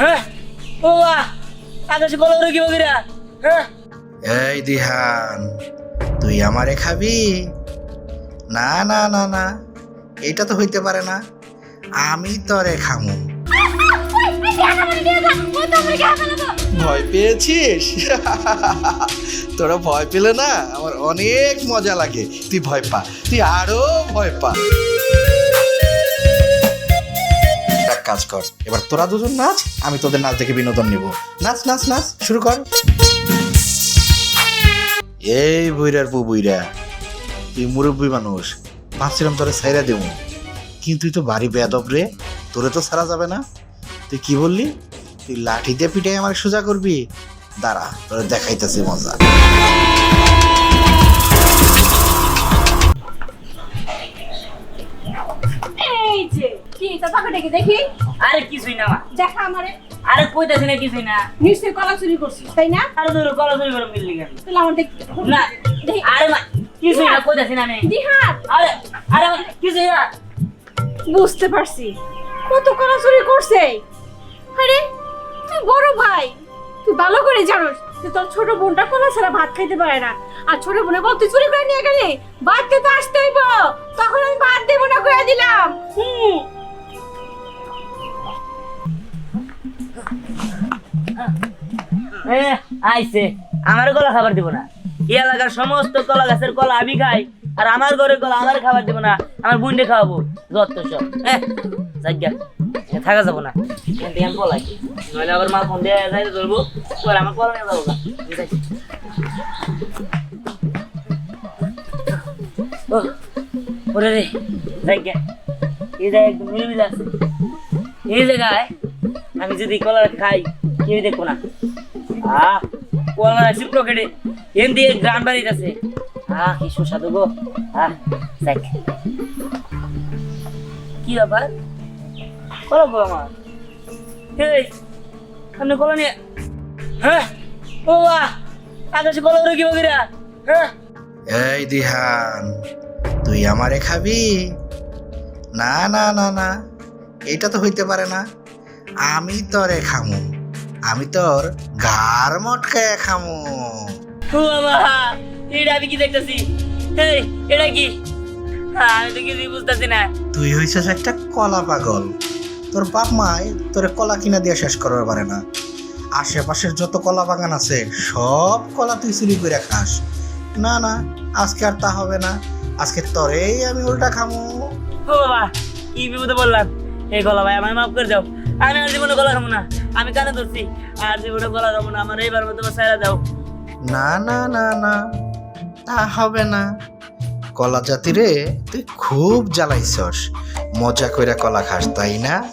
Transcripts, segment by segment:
হ্যাঁ? হ্যাঁ? এই দিহান, তুই আমারে খাবি? না না না না, এটা তো হইতে পারে না। আমি তরে খামু। ভয় পেয়েছিস? তোরা ভয় পেলে না, আমার অনেক মজা লাগে। তুই ভয় পা, তুই আরও ভয় পা। কাজ কর। এবার তোরা দুজন নাচ, আমি তোদের নাচ দেখে বিনোদন নিব। নাচ নাচ নাচ, শুরু কর। এই বুইরার পু বুইরা তুই মুরব্বী মানুষ, ভাবছিলাম তোরে সাইরা দেবো। কিন্তু তুই তো বাড়ি বেয়াদব রে, তোরে তো ছাড়া যাবে না। তুই কি বললি? তুই লাঠি দিয়ে পিটাই আমার সোজা করবি? দাঁড়া, তোরে দেখাইতেছি মজা। কি দেখি। আরে কিছুই না মা। দেখা আমারে। আরে কইতাছি না কিছুই না। নিশ্চয়ই কলা চুরি করছিস তাই না? আরে তোর কলা চুরি করে মিললি কেন? তাহলে আমার দেখ না দেখি। আরে মা কিছুই না কইতাছি না আমি। দিহাত। আরে আরে মা, কিছুই না। বুঝতে পারছি। কত কলা চুরি করছে। আরে তুই বড় ভাই। তুই ভালো করে জানোস যে তোর ছোট বোনটা কলা ছাড়া ভাত খাইতে পারে না। আর ছোট বোনে বল তুই চুরি করে নিয়ে গেলি? বাদকে তো আসতেই তখন আমি ভাত দেবো না করে দিলাম। হুম। আইছে। আমার কলা খাবার দিব না। এই এলাকার সমস্ত কলা গাছের কলা আমি খাই, আর আমার ঘরের কলা আমার খাবার দিব না, আমার বুনডে খাওয়াবো। যত সব। জায়গা থাকা যাব না। নইলে আবার মা ফোন দিয়ে যাইতে ধরবো। আমার কলা নিয়ে যাব ওরে রে এই একদম আছে। এই জায়গায় আমি যদি কলা খাই কেউ দেখব না। আহ কলা আছে পকেটে এম দিয়ে গ্রাম বাড়ির আছে আহ, কি সুস্বাদু গো। আহ, দেখ। কি ব্যাপার? কলা গো আমার। এই, সামনে কলা নিয়ে হ্যাঁ? ও বাহ আকাশে কলা উড়ে কি বগিরা। হ্যাঁ? এই দিহান, তুই আমারে খাবি? না না না না, এটা তো হইতে পারে না। আমি তরে খামু। আমি তোর গার মটকায় খামু। ও বাবা এটা আমি কি দেখতেছি? এই এটা কি? আমি তো কিছুই বুঝতেছি না। তুই হইছিস একটা কলা পাগল। তোর বাপ মাই তোরে কলা কিনা দিয়ে শেষ করতে পারে না। আশেপাশের যত কলা বাগান আছে সব কলা তুই চুরি করে খাস। না না আজকে আর তা হবে না। আজকে তোরেই আমি উল্টা খামু। ও বাবা কি বিপদে বললাম এই কলা ভাই আমায় মাফ করে দাও। আমি আর জীবনে গলা খাব না। আমি কানে ধরছি। আর জীবনে গলা খাব না আমার এইবার মতো সাইরা দাও। না না না না তা হবে না। কলা জাতি রে তুই খুব জ্বালাইছস। মজা কইরা কলা খাস তাই না?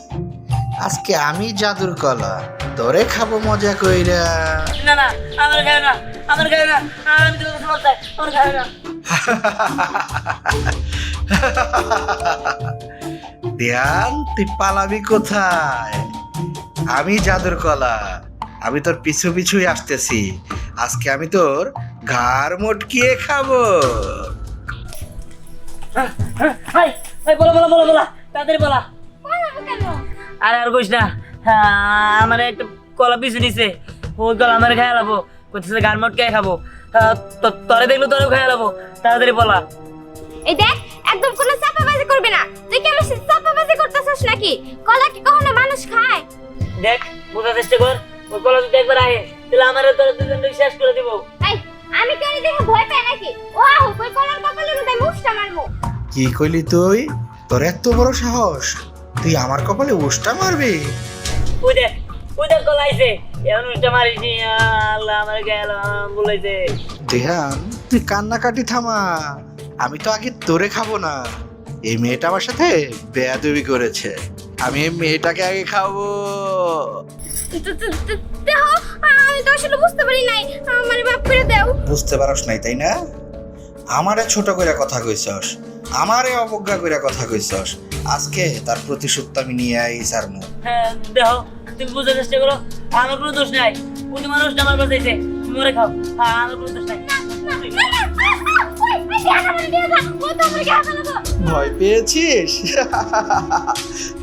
আজকে আমি জাদুর কলা তোরে খাব মজা কইরা। না না আমার খাবে না আমার খাবে না আমি তো চাই আমার খাবে না। ধ্যান তুই পালাবি কোথায়? আমি জাদুর কলা। আমি তোর পিছু পিছুই আসতেছি। আজকে আমি তোর ঘাড় মটকিয়ে খাব। হাই হাই বলো বলো বলো বলো তাড়াতাড়ি বলা। আরে আর কইস না আমার একটা কলা পিছু নিছে। ওই কলা আমার খাই লাবো। কোথায় গান মটকে খাব। তোরে দেখল তোরেও খাই লাবো। তাড়াতাড়ি বলা। এই দেখ একদম কোনো চাপাবাজি করবে না। তুই কি আমার সাথে চাপাবাজি করতেছিস নাকি? কলা কি কখনো মানুষ খায়? দেখ বোঝার চেষ্টা কর ওই কলা যদি একবার আহে তাহলে আমার তোর দুজন শেষ করে দিব। আমি কি দেখে ভয় পাই নাকি? ও আহো কই কলার কপালের মধ্যে মুষ্টা মারবো? কি কইলি তুই? তোর এত বড় সাহস। তুই আমার কপালে উষ্টা মারবি? ওই দেখ ওই দেখ কলা আইছে। এমন উল্টা মারিস আল্লাহ আমার গেল বলেছে। দেহান তুই কান্নাকাটি থামা। আমি তো আগে তোরে খাব না। এই মেয়েটা আমার সাথে বেয়াদবি করেছে। আমি মেয়েটাকে আগে খাব দেহ আমি তো আসলে বুঝতে পারি নাই। আমার মাফ করে দাও। বুঝতে পারস নাই তাই না? আমারে ছোট কইরা কথা কইছস আমারে অবজ্ঞা কইরা কথা কইছস আজকে তার প্রতিশোধ আমি নিয়ে আই সারমু হ্যাঁ দেখো তুমি বুঝার চেষ্টা করো আমার কোনো দোষ নাই। ওই মানুষটা আমার বাঁচাইছে তুমি ওরে খাও। হ্যাঁ আমার কোনো দোষ ভয় পেয়েছিস?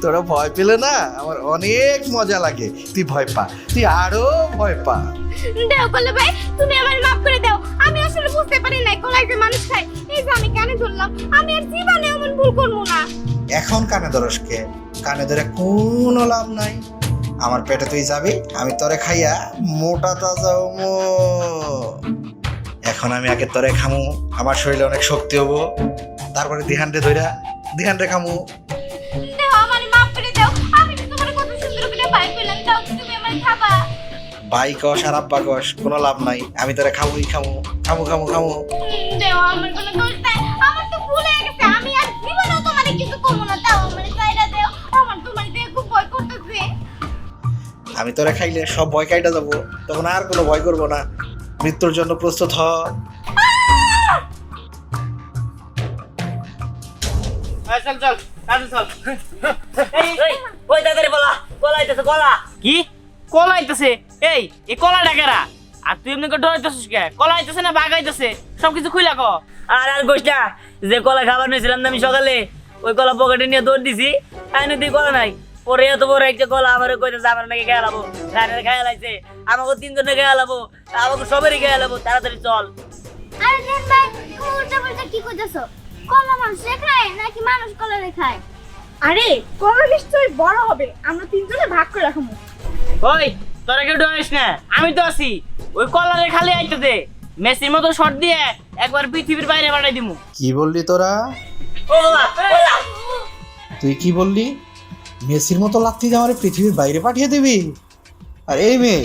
তোরা ভয় পেলে না আমার অনেক মজা লাগে। তুই ভয় পা তুই আরও ভয় পা। দেও ভাই তুমি আমার মাফ করে দাও। আমি আসলে বুঝতে পারি নাই কলাই যে মানুষ খায়। এই যে আমি কানে ধরলাম আমি আর জীবনে এমন ভুল করব না। এখন কানে ধরসকে কানে ধরে কোনো লাভ নাই। আমার পেটে তুই যাবি আমি তোরে খাইয়া মোটা তাজা হমু। এখন আমি আগে তরে খামু আমার শরীরে অনেক শক্তি হব। তারপরে দিহানরে ধইরা দিহানরে খামু। ভাই কস আর আব্বা কস কোনো লাভ নাই। আমি তোরে খামুই খামু। খামু খামু খামু। আমি তোরে খাইলে সব ভয় কাইটা যাব। তখন আর কোনো ভয় করব না। মৃত্যুর জন্য প্রস্তুত হ। চল চল চল। এই এই ওই তাড়াতাড়ি বলা কলা আইতেছে কলা। কি? কলা আইতেছে? এই এই কলা ডাকেরা আর তুই এমনি করে ডরাইতেছিস কে? কলা আইতেছে না বাঘ আইতেছে? সবকিছু খুইলা ক। আর আর গোষ্ঠা যে কলা খাবার নিয়েছিলাম না আমি সকালে ওই কলা পকেটে নিয়ে দৌড় দিছি তাই নদী কলা নাই। পরে এত বড় একটা কলা আমার কইতেছে আমার নাকি রানের আমাকে তিনজনে আমাকে সবারই খেয়ে লাবো তাড়াতাড়ি চল। আরে দেন ভাই উল্টা পাল্টা কি করতেছো কলা মানুষ খায় নাকি মানুষ কলা খায়? আরে কলা নিশ্চয়ই বড় হবে আমরা তিনজনে ভাগ করে রাখব ওই তোরা কেউ ডরাইস না আমি তো আছি। ওই কলারে খালি আইতে দে মেসির মতো শট দিয়ে একবার পৃথিবীর বাইরে পাঠাই দিমু। কি বললি তোরা? ও বাবা। তুই কি বললি? মেসির মতো লাত্তি দিয়ে আমার পৃথিবীর বাইরে পাঠিয়ে দিবি? আর এই মেয়ে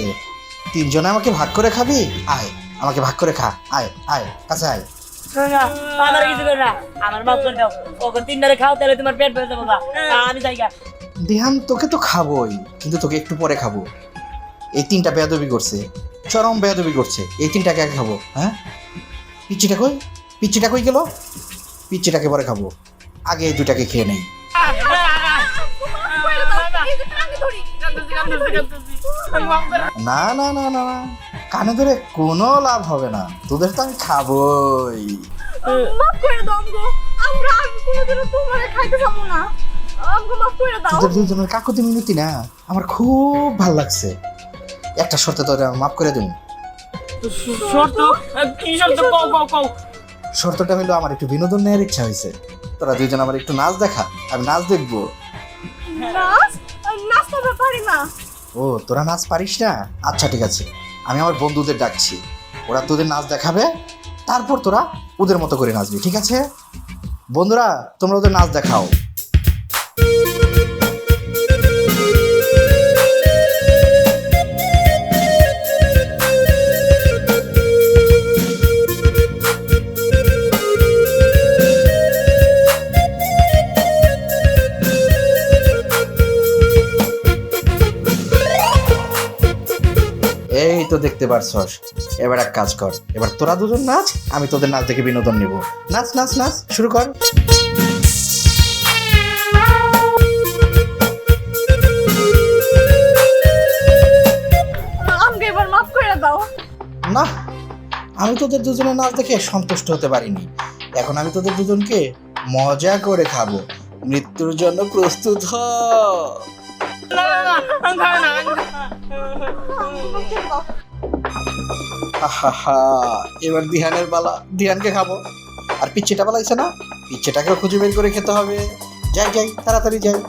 তিনজনে আমাকে ভাগ করে খাবি? আয় আমাকে ভাগ করে খা। আয় আয় কাছে আয়। না, আমার কিছু করে না। আমার মাপ করে দাও। ওকে তিনটারে খাও তাহলে তোমার পেট ভরে দেবো আমি যাই গা। তোকে তো খাবোই কিন্তু তোকে একটু পরে খাব। এই তিনটা বেয়াদবি করছে চরম বেয়াদবি করছে। এই তিনটাকে আগে খাব হ্যাঁ? পিচ্চিটা কই? পিচ্চিটা কই গেল? পিচ্চিটাকে পরে খাব। আগে এই দুটাকে খেয়ে নেই। না না না না না। কানে ধরে কোনো লাভ হবে না। তোদের তো আমি খাবোই। মাফ করে দাও আমগো আমরা আর কোনোদিনও তোমারে খাইতে যাব না। আমগো মাফ করে দাও। তোদের দুজনের কাকুতি মিনতি না? আমার খুব ভালো লাগছে। একটা শর্তে তোরা মাফ করে দিন। শর্ত? কি শর্ত? কও কও কও। শর্তটা হলো আমার একটু বিনোদন নেওয়ার ইচ্ছা হয়েছে। তোরা দুইজন আমার একটু নাচ দেখা আমি নাচ দেখব। নাচ? নাচ তো পারি না। ও, তোরা নাচ পারিস না? আচ্ছা ঠিক আছে। আমি আমার বন্ধুদের ডাকছি। ওরা তোদের নাচ দেখাবে, তারপর তোরা ওদের মতো করে নাচবি, ঠিক আছে? বন্ধুরা, তোমরা ওদের নাচ দেখাও। তো দেখতে পারছস। এবার এক কাজ কর। এবার তোরা দুজন নাচ আমি তোদের নাচ দেখে বিনোদন নিব। নাচ নাচ নাচ শুরু কর। আমকে এবার মাফ করে দাও। না আমি তোদের দুজনের নাচ দেখে সন্তুষ্ট হতে পারিনি। এখন আমি তোদের দুজনকে মজা করে খাব। মৃত্যুর জন্য প্রস্তুত হ। না না না আমি খাব না আমি খাব এবার দিহানের বালা দিহানকে খাব। আর পিচ্ছিটা বালাইছে না? পিচ্ছিটাকেও খুঁজে বের করে খেতে হবে। যাই যাই তাড়াতাড়ি যাই।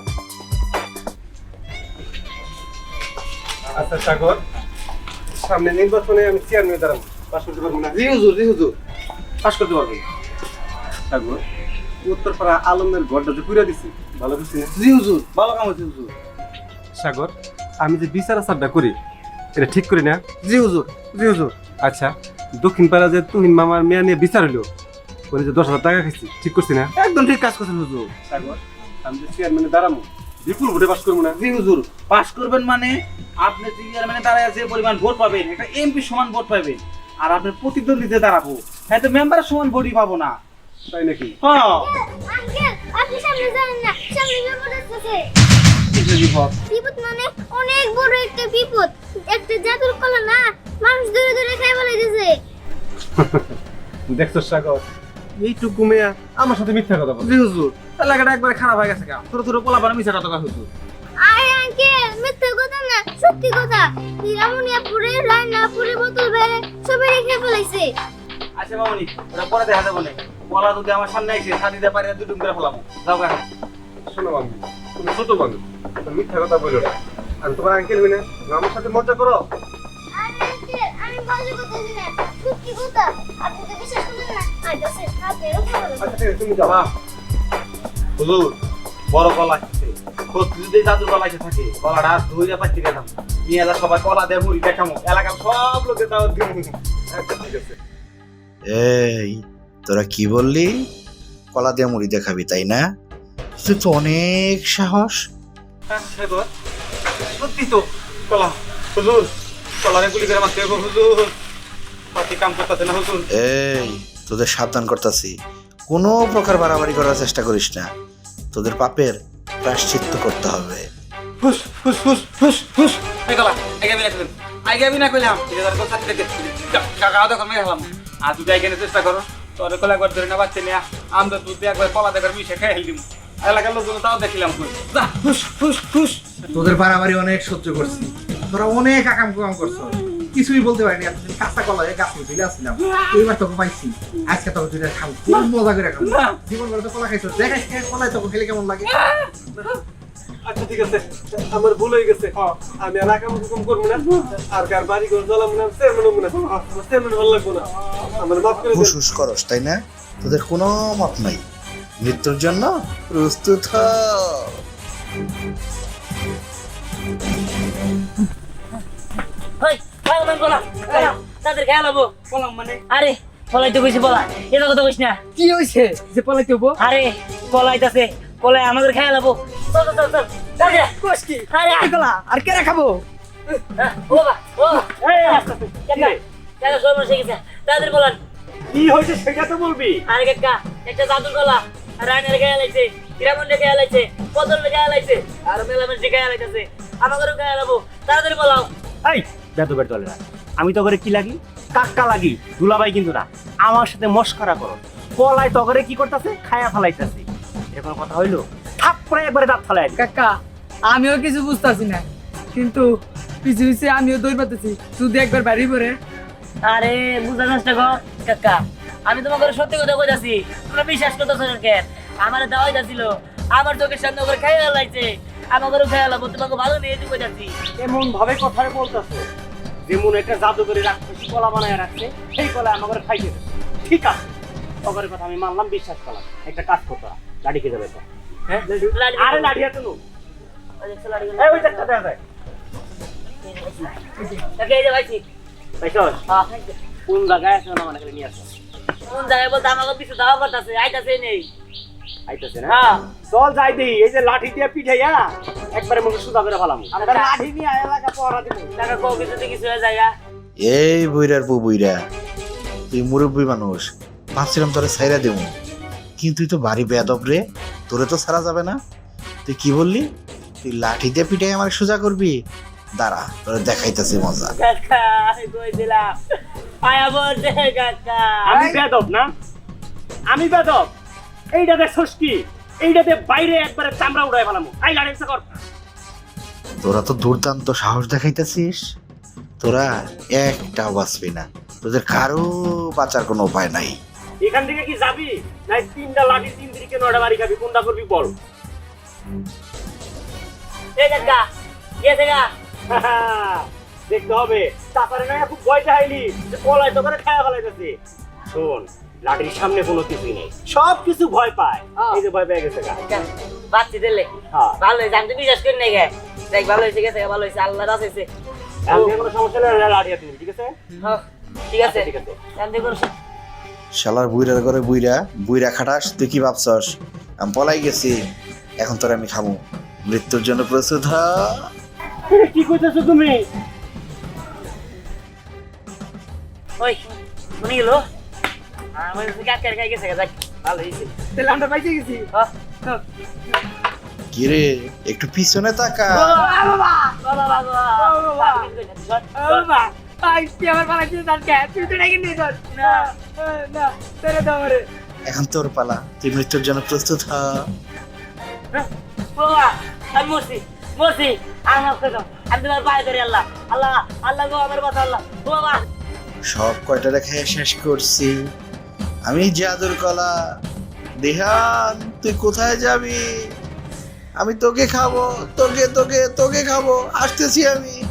আচ্ছা সাগর সামনে নির্বাচনে আমি চেয়ারম্যান দাঁড়াবো। পাশ করতে পারব না? জি হুজুর জি হুজুর। পাশ করতে পারব। সাগর উত্তরপাড়া আলমের ঘরটা যে পুরা দিছি। ভালো করছি না? জি হুজুর ভালো কাম হচ্ছে হুজুর। সাগর আমি যে বিচার আচারটা করি এটা ঠিক করি না? জি হুজুর জি হুজুর। আচ্ছা দক্ষিণ পাড়া যে তুহিন মামার মেয়া নিয়ে বিচার হলো উনি যে দশ হাজার টাকা খাইছি ঠিক করছি না? একদম ঠিক কাজ করছেন হুজুর। সাগর আমি যে চেয়ারম্যানে দাঁড়াবো বিপুল ভোটে পাশ করব না? জি হুজুর পাস করবেন মানে আপনি চেয়ারম্যানে দাঁড়ায় যে পরিমাণ ভোট পাবেন একটা এমপি সমান ভোট পাবেন আর আপনি প্রতিদ্বন্দ্বীতে দাঁড়াবো হ্যাঁ তো মেম্বার সমান ভোটই পাবো না। তাই নাকি? হ্যাঁ। আপনি সামনে যান না সামনে বিপদ আসতেছে। কিসের বিপদ। বিপদ মানে অনেক বড় একটা বিপদ। একটা জাদুর কলা না মানুষ ধরে ধরে খাই বলে দিছে। দেখছ সাগর এইটুকু মেয়া আমার সাথে মিথ্যা কথা বলে। জি হুজুর। এলাকাটা একবারে খারাপ হয়ে গেছে গা। ছোট ছোট পোলা পানা মিশা কথা কয় হুজুর। আরে আঙ্কেল মিথ্যে কথা না সত্যি কথা। হিরামনিয়া পুরে রান্না পুরে বোতল বেড়ে সবাই রেখে ফেলাইছে। আচ্ছা মামনি ওরা পরে দেখা যাবে না। পোলা যদি আমার সামনে এসে ছাদি দিয়ে পারি দুটুম করে ফেলাম যাও গা। শোনো বান্ধবী তুমি ছোট তুমি মিথ্যা কথা বলো না। আমি তোমার আঙ্কেল মিনে আমার সাথে মজা করো। আরে আর আচ্ছা তুমি যাও। হুজুর বড় কলা আছে খোঁজ যদি জাদু কলা এসে থাকে কলাটা ধুইয়া পাচ্ছি গেলাম নিয়ে যা সবাই কলা দিয়ে মুড়ি দেখামো এলাকার সব লোকে তাও দিন আচ্ছা ঠিক আছে। এই তোরা কি বললি? কলা দিয়ে মুড়ি দেখাবি তাই না? তুই তো অনেক সাহস। হ্যাঁ সত্যি তো কলা। হুজুর কলারে গুলি করে মারতে হবে হুজুর। পাতি কাম করতেছে না হুজুর। এই তোদের সাবধান করতাছি। কোনো প্রকার বাড়াবাড়ি করার চেষ্টা করিস না। তোদের পাপের প্রাশ্চিত্য করতে হবে। হুস হুস হুস হুস হুস। এই কলা আগে বিনা কইলাম। আগে বিনা কইলাম। ঠিক আছে কথা কাকা দেখো মেরে হলাম আর তুই আগে চেষ্টা করো তোর কলা একবার ধরে না বাচ্চা নিয়ে আমরা দুধ দিয়ে একবার কলা দেখার মিশে খেয়ে হেল দিম এলাকার লোকজন তাও দেখিলাম তোদের বাড়াবাড়ি অনেক সহ্য করছি। তোরা অনেক আকাম কুকাম করছ। কিছুই বলতে পারিনি এতদিন কাঁচা কলা গাছ তুলে আসছিলাম এইবার তোকে পাইছি। আজকে তোকে দুইটা খাব। খুব মজা করে খাব। জীবন করে তো কলা খাইছো। দেখাই কলাই তোকে খেলে কেমন লাগে। আচ্ছা ঠিক আছে। আমার ভুল হয়ে গেছে। আমি আর আকাম করব না। আর কার বাড়ি ঘর জ্বালাবো না চেয়ারম্যান হব না। আমার চেয়ারম্যান ভালো লাগবো না। আমার মাফ করে করস তাই না? তোদের কোনো মত নাই। মৃত্যুর জন্য প্রস্তুত তাদের খেয়াল হব কলাম মানে? আরে পলাই তো কইছি বলা এটা কথা কইস না। কি হইছে যে পলাইতে হব? আরে কলাইতাছে কলাই আমাদের খেয়াল হব চল চল চল চল। চল কি? আরে কলা আর কেরা খাব? ও বাবা ও এই আস্তে আস্তে। কাকা কাকা সর্বনাশ হয়ে গেছে? তাদের বলান। কি হয়েছে সেটা তো বলবি। আরে কাকা একটা জাদুর কলা রানের গায়ে লাইছে হিরামন্ডে গায়ে লাইছে পদল গায়ে লাইছে আর মেলামেন্সি গায়ে লাইতেছে আমাদেরও গায়ে লাবো তাড়াতাড়ি বলাও এই আমি তো করে কি লাগি? কাক্কা লাগি দুলাভাই কিন্তু না। আমার সাথে মস্করা করো। কলায় তগরে কি করতেছে? খায়া ফেলাইতেছে। এরকম কথা হইল থাপ্পড়ে একবারে দাঁত ফেলাই কাকা আমিও কিছু বুঝতেছি না। কিন্তু পিছু পিছু আমিও দৌড় পাতেছি যদি একবার বাড়ি পরে আরে বুঝার চেষ্টা কর কাকা আমি তোমাকে সত্যি কথা কইতাছি তোমরা বিশ্বাস করতেছো কেন? আমার দেওয়াই যাচ্ছিল আমার চোখের সামনে করে খাইয়া লাইছে আমাকেও খাইয়া লাবো তোমাকে ভালো নিয়ে যাব যাচ্ছি এমন ভাবে কথা বলতেছে যেমন একটা জাদু করে রাখছে কলা বানায় রাখছে সেই কলা আমাকে দেবে। ঠিক আছে তগরের কথা আমি মানলাম বিশ্বাস করলাম। একটা কাজ করতে লাঠি খেয়ে যাবে তো হ্যাঁ? আরে লাঠি আছে নো ওই দেখা চল হ্যাঁ। কোন জায়গায় আছে মানে নিয়ে আসো। কোন জায়গায় বলতে আমাকে পিছু দাওয়া করতেছে আইতাছে নেই। আইতেছে না? হ্যাঁ। চল যাই দিই এই যে লাঠি দিয়ে পিঠাইয়া একবারে মুখে সুদা করে ফেলাম। আমরা লাঠি নিয়ে এলাকা পহরা দিব। টাকা কও কিছুতে কিছু হয়ে যায় এই বুইরার পু বুইরা তুই মুরব্বী মানুষ ভাবছিলাম তোরে সাইরা দেবো। কিন্তু তুই তো বাড়ি বেয়াদব রে তোরে তো ছাড়া যাবে না। তুই কি বললি? তুই লাঠি দিয়ে পিটাই আমার সোজা করবি? দাঁড়া তোরে দেখাইতেছি মজা। আমি কইছিলাম। কাকা। আমি বেদব না? আমি বেদব। এইটা দেখছস কি এইটাতে বাইরে একবারে চামড়া উড়াই ফেলাম। আই কর। তোরা তো দুর্দান্ত সাহস দেখাইতেছিস। তোরা একটাও বাঁচবি না। তোদের কারও বাঁচার কোনো উপায় নাই। এখান থেকে কি যাবি? নাই তিনটা লাঠি তিন দিকে নয়টা বাড়ি খাবি? কোনটা করবি বল। এই কাকা গেছে গা দেখতে হবে। তারপরে না খুব ভয় চাইলি যে কলাই তো করে খায়া ফেলাইতেছে। শোন লাঠির সামনে কোনো কিছুই নেই। সব কিছু ভয় পায়। এই যে ভয় পেয়ে গেছে গা। বাচ্চি দিলে? হ্যাঁ। ভালো হয়েছে। আমি তো বিশ্বাস করি নাই গে। দেখ ভালো হয়েছে গেছে ভালো হয়েছে। আল্লাহ রাস হয়েছে। কোনো সমস্যা নেই লাঠি হাতে ঠিক আছে? হ্যাঁ, ঠিক আছে। আচ্ছা, ঠিক আছে। আমি তো শালার বুইরার ঘরে বুইরা বুইরা খাটাস তুই কি ভাবছস? আমি পলাই গেছি। এখন তোর আমি খামু। মৃত্যুর জন্য প্রস্তুত হ। কি কইতেছো তুমি? ওই শুনি গেল। আমার গেছে ভালো হয়েছে। তাহলে আমরা পাইছে গেছি। হ্যাঁ। কিরে একটু পিছনে তাকা। এখন তোর পালা তুই মৃত্যুর জন্য প্রস্তুত হ। বাবা আমি মরছি মরছি। আমি তোমার পায়ে ধরি আল্লাহ। আল্লাহ আল্লাহ গো আমার কথা আল্লাহ। বাবা। সব কয়টা খেয়ে শেষ করছি। আমি জাদুর কলা, দেহান, তুই কোথায় যাবি? আমি তোকে খাব, তোকে তোকে তোকে খাব, আসতেছি আমি।